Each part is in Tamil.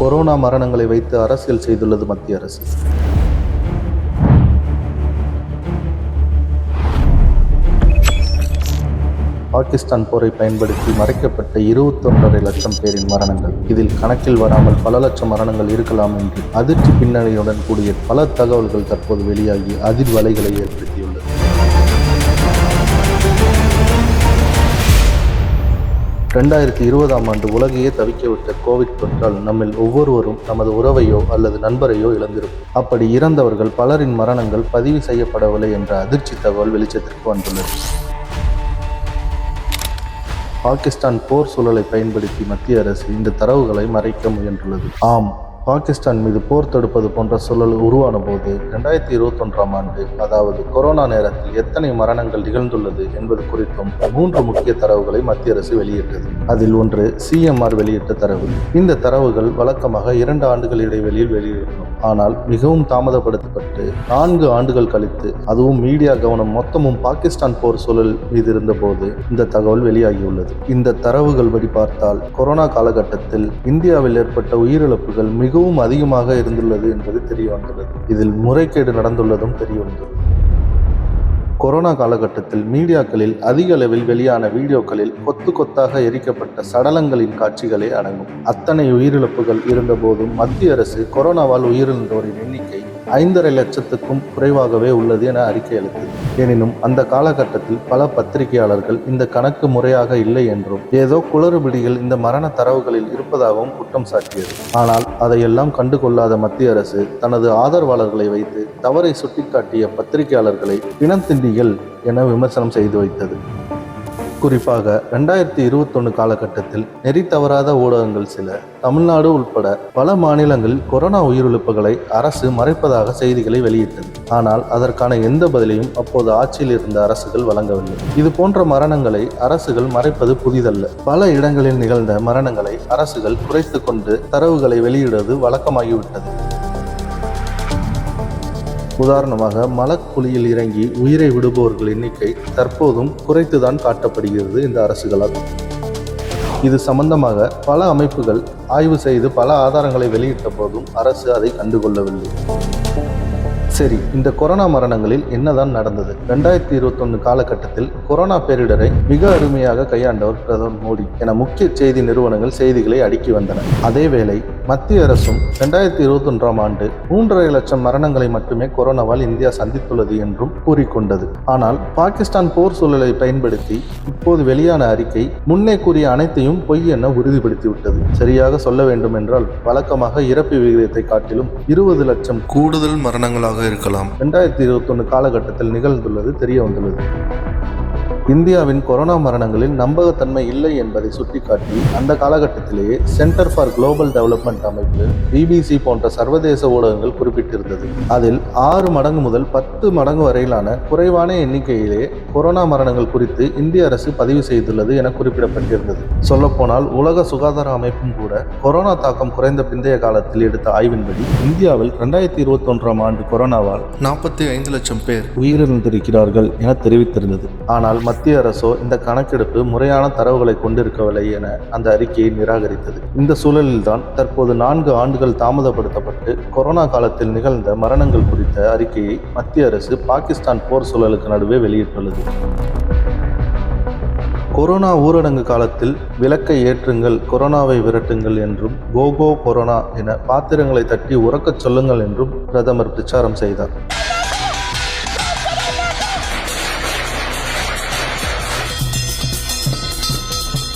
கொரோனா மரணங்களை வைத்து அரசியல் செய்துள்ளது மத்திய அரசு. பாகிஸ்தான் போரை பயன்படுத்தி மறைக்கப்பட்ட இருபத்தொன்றரை லட்சம் பேரின் மரணங்கள். இதில் கணக்கில் வராமல் பல லட்சம் மரணங்கள் இருக்கலாம் என்று அதிர்ச்சி பின்னணியுடன் கூடிய பல தகவல்கள் தற்போது வெளியாகி அதிர்வலைகளை ஏற்படுத்தி ரெண்டாயிரத்தி இருபதாம் ஆண்டு உலகையே தவிக்கவிட்ட கோவிட் தொற்றால் நம்மில் ஒவ்வொருவரும் நமது உறவையோ அல்லது நண்பரையோ இழந்திருக்கும் அப்படி இறந்தவர்கள் பலரின் மரணங்கள் பதிவு செய்யப்படவில்லை என்ற அதிர்ச்சி தகவல் வெளிச்சத்திற்கு வந்துள்ளது. பாகிஸ்தான் போர் சூழலை பயன்படுத்தி மத்திய அரசு இந்த தரவுகளை மறைக்க முயன்றுள்ளது. ஆம் பாகிஸ்தான் மீது போர் தொடுப்பது போன்ற சூழல் உருவான போது ரெண்டாயிரத்தி இருபத்தொன்றாம் ஆண்டு அதாவது கொரோனா நேரத்தில் எத்தனை மரணங்கள் நிகழ்ந்துள்ளது என்பது குறித்தும் மூன்று முக்கிய தரவுகளை மத்திய அரசு வெளியிட்டது. அதில் ஒன்று சிஎம்ஆர் வெளியிட்ட தரவு. இந்த தரவுகள் வழக்கமாக இரண்டு ஆண்டுகள் இடைவெளியில் வெளியிடணும் ஆனால் மிகவும் தாமதப்படுத்தப்பட்டு நான்கு ஆண்டுகள் கழித்து அதுவும் மீடியா கவனம் மொத்தமும் பாகிஸ்தான் போர் சூழல் மீது இருந்தபோது இந்த தகவல் வெளியாகியுள்ளது. இந்த தரவுகள் படி பார்த்தால் கொரோனா காலகட்டத்தில் இந்தியாவில் ஏற்பட்ட உயிரிழப்புகள் மிகவும் அதிகமாக இருந்துள்ளது என்பது தெரிய வந்துள்ளது இதில் முறைகேடு நடந்துள்ளதும் தெரிய வந்துள்ளது கொரோனா காலகட்டத்தில் மீடியாக்களில் அதிக அளவில் வெளியான வீடியோக்களில் கொத்து கொத்தாக எரிக்கப்பட்ட சடலங்களின் காட்சிகளே அடங்கும். அத்தனை உயிரிழப்புகள் இருந்தபோதும் மத்திய அரசு கொரோனாவால் உயிரிழந்தோரின் எண்ணிக்கை ஐந்தரை லட்சத்துக்கும் குறைவாகவே உள்ளது என அறிக்கை அளித்தது. எனினும் அந்த காலகட்டத்தில் பல பத்திரிகையாளர்கள் இந்த கணக்கு முறையாக இல்லை என்றும் ஏதோ குளறுபடிகள் இந்த மரண தரவுகளில் இருப்பதாகவும் குற்றம் சாட்டியது. ஆனால் அதையெல்லாம் கண்டுகொள்ளாத மத்திய அரசு தனது ஆதரவாளர்களை வைத்து தவறை சுட்டிக்காட்டிய பத்திரிகையாளர்களை பிணத்திண்டிகள் என விமர்சனம் செய்து வைத்தது. குறிப்பாக ரெண்டாயிரத்தி இருபத்தொன்னு காலகட்டத்தில் நெறி தவறாத ஊடகங்கள் சில. தமிழ்நாடு உட்பட பல மாநிலங்களில் கொரோனா உயிரிழப்புகளை அரசு மறைப்பதாக செய்திகளை வெளியிட்டது. ஆனால் அதற்கான எந்த பதிலையும் அப்போது ஆட்சியில் இருந்த அரசுகள் வழங்கவில்லை. இது போன்ற மரணங்களை அரசுகள் மறைப்பது புதிதல்ல. பல இடங்களில் நிகழ்ந்த மரணங்களை அரசுகள் குறைத்து கொண்டு தரவுகளை வெளியிடுவது வழக்கமாகிவிட்டது. உதாரணமாக மலக்குழியில் இறங்கி உயிரை விடுபவர்கள் எண்ணிக்கை தற்போதும் குறைத்துதான் காட்டப்படுகிறது இந்த அரசுகளால். இது சம்பந்தமாக பல அமைப்புகள் ஆய்வு செய்து பல ஆதாரங்களை வெளியிட்ட போதும் அரசு அதை கண்டுகொள்ளவில்லை. சரி இந்த கொரோனா மரணங்களில் என்னதான் நடந்தது? ரெண்டாயிரத்தி இருபத்தொன்னு காலகட்டத்தில் கொரோனா பேரிடரை மிக அருமையாக கையாண்டவர் பிரதமர் மோடி என முக்கிய செய்தி நிறுவனங்கள் செய்திகளை அடுக்கி வந்தன. அதேவேளை மத்திய அரசும் ரெண்டாயிரத்தி இருபத்தொன்றாம் ஆண்டு மூன்றரை லட்சம் மரணங்களை மட்டுமே கொரோனாவால் இந்தியா சந்தித்துள்ளது என்றும் கூறிக்கொண்டது. ஆனால் பாகிஸ்தான் போர் சூழலை பயன்படுத்தி இப்போது வெளியான அறிக்கை முன்னே கூறிய அனைத்தையும் பொய் என உறுதிப்படுத்திவிட்டது. சரியாக சொல்ல வேண்டும் என்றால் வழக்கமாக இறப்பு விகிதத்தை காட்டிலும் இருபது லட்சம் கூடுதல் மரணங்களாக இருக்கலாம். ரெண்டாயிரத்தி இருபத்தொன்னு காலகட்டத்தில் நிகழ்ந்துள்ளது தெரிய வந்துள்ளது. இந்தியாவின் கொரோனா மரணங்களில் நம்பகத்தன்மை இல்லை என்பதை சுட்டிக்காட்டி அந்த காலகட்டத்திலேயே சென்டர் ஃபார் குளோபல் டெவலப்மெண்ட் அமைப்பு பிபிசி போன்ற சர்வதேச ஊடகங்கள் குறிப்பிட்டிருந்தது. அதில் ஆறு மடங்கு முதல் பத்து மடங்கு வரையிலான குறைவான எண்ணிக்கையிலே கொரோனா மரணங்கள் குறித்து இந்திய அரசு பதிவு செய்துள்ளது என குறிப்பிடப்பட்டிருந்தது. சொல்லப்போனால் உலக சுகாதார அமைப்பும் கூட கொரோனா தாக்கம் குறைந்த பிந்தைய காலத்தில் எடுத்த ஆய்வின்படி இந்தியாவில் ரெண்டாயிரத்தி இருபத்தி ஒன்றாம் ஆண்டு கொரோனாவால் நாற்பத்தி ஐந்து லட்சம் பேர் உயிரிழந்திருக்கிறார்கள் என தெரிவித்திருந்தது. ஆனால் மத்திய அரசோ இந்த கணக்கெடுப்பு முறையான தரவுகளை கொண்டிருக்கவில்லை என அந்த அறிக்கையை நிராகரித்தது. இந்த சூழலில்தான் தற்போது நான்கு ஆண்டுகள் தாமதப்படுத்தப்பட்டு கொரோனா காலத்தில் நிகழ்ந்த மரணங்கள் குறித்த அறிக்கையை மத்திய அரசு பாகிஸ்தான் போர் சூழலுக்கு நடுவே வெளியிட்டுள்ளது. கொரோனா ஊரடங்கு காலத்தில் விளக்கை ஏற்றுங்கள் கொரோனாவை விரட்டுங்கள் என்றும் கோகோ கொரோனா என பாத்திரங்களை தட்டி உறக்கச் சொல்லுங்கள் என்றும் பிரதமர் பிரச்சாரம் செய்தார்.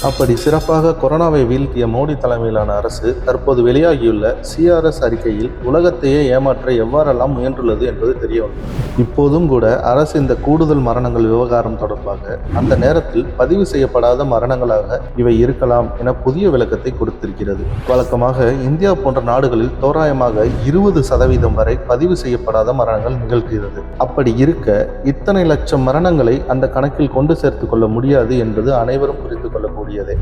அப்படி சிறப்பாக கொரோனாவை வீழ்த்திய மோடி தலைமையிலான அரசு தற்போது வெளியாகியுள்ள சிஆர்எஸ் அறிக்கையில் உலகத்தையே ஏமாற்ற எவ்வாறெல்லாம் முயன்றுள்ளது என்பது தெரிய வந்தது. இப்போதும் கூட அரசு இந்த கூடுதல் மரணங்கள் விவகாரம் தொடர்பாக அந்த நேரத்தில் பதிவு செய்யப்படாத மரணங்களாக இவை இருக்கலாம் என புதிய விளக்கத்தை கொடுத்திருக்கிறது. வழக்கமாக இந்தியா போன்ற நாடுகளில் தோராயமாக இருபது சதவீதம் வரை பதிவு செய்யப்படாத மரணங்கள் நிகழ்கிறது. அப்படி இருக்க இத்தனை லட்சம் மரணங்களை அந்த கணக்கில் கொண்டு சேர்த்து கொள்ள முடியாது என்பது அனைவரும் புரிந்து വീഡിയോ അതെ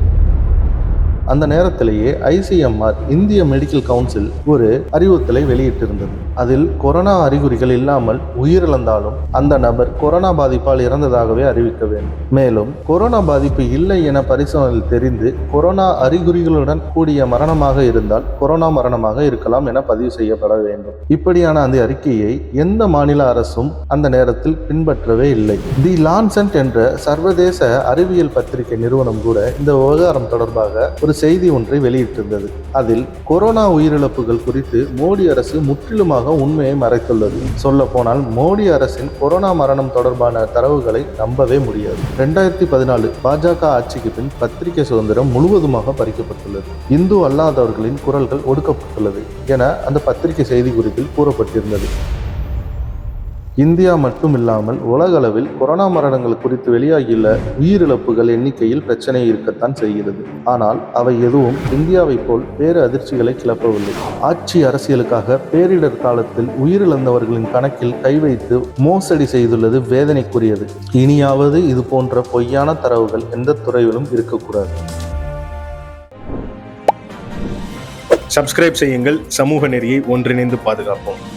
அந்த நேரத்திலேயே ஐசிஎம்ஆர் இந்திய மெடிக்கல் கவுன்சில் ஒரு அறிவுறுத்தலை வெளியிட்டிருந்தது. அதில் கொரோனா அறிகுறிகள் இல்லாமல் உயிரிழந்தாலும் அந்த நபர் கொரோனா பாதிப்பால் இறந்ததாகவே அறிவிக்க வேண்டும். மேலும் கொரோனா பாதிப்பு இல்லை என பரிசோதனையில் தெரிந்து கொரோனா அறிகுறிகளுடன் கூடிய மரணமாக இருந்தால் கொரோனா மரணமாக இருக்கலாம் என பதிவு செய்யப்பட வேண்டும். இப்படியான அந்த அறிக்கையை எந்த மாநில அரசும் அந்த நேரத்தில் பின்பற்றவே இல்லை. தி லான்சென்ட் என்ற சர்வதேச அறிவியல் பத்திரிகை நிறுவனம் கூட இந்த விவகாரம் தொடர்பாக ஒரு செய்தி ஒன்றை வெளியிட்டிருந்தது. அதில் கொரோனா உயிரிழப்புகள் குறித்து மோடி அரசு முற்றிலுமாக உண்மையை மறைத்துள்ளது. சொல்ல போனால் மோடி அரசின் கொரோனா மரணம் தொடர்பான தரவுகளை நம்பவே முடியாது. ரெண்டாயிரத்தி பதினாலு பாஜக ஆட்சிக்கு பின் பத்திரிகை சுதந்திரம் முழுவதுமாக பறிக்கப்பட்டுள்ளது. இந்து அல்லாதவர்களின் குரல்கள் ஒடுக்கப்பட்டுள்ளது என அந்த பத்திரிகை செய்தி குறிப்பில் கூறப்பட்டிருந்தது. இந்தியா மட்டுமில்லாமல் உலகளவில் கொரோனா மரணங்கள் குறித்து வெளியாகியுள்ள உயிரிழப்புகள் எண்ணிக்கையில் பிரச்சனை இருக்கத்தான் செய்கிறது. ஆனால் அவை எதுவும் இந்தியாவைப் போல் பேரு அதிர்ச்சிகளை கிளப்பவில்லை. ஆட்சி அரசியலுக்காக பேரிடர் காலத்தில் உயிரிழந்தவர்களின் கணக்கில் கை வைத்து மோசடி செய்துள்ளது வேதனைக்குரியது. இனியாவது இது போன்ற பொய்யான தரவுகள் எந்த துறையிலும் இருக்கக்கூடாது. சப்ஸ்கிரைப் செய்யுங்கள். சமூக நெறியை ஒன்றிணைந்து பாதுகாப்போம்.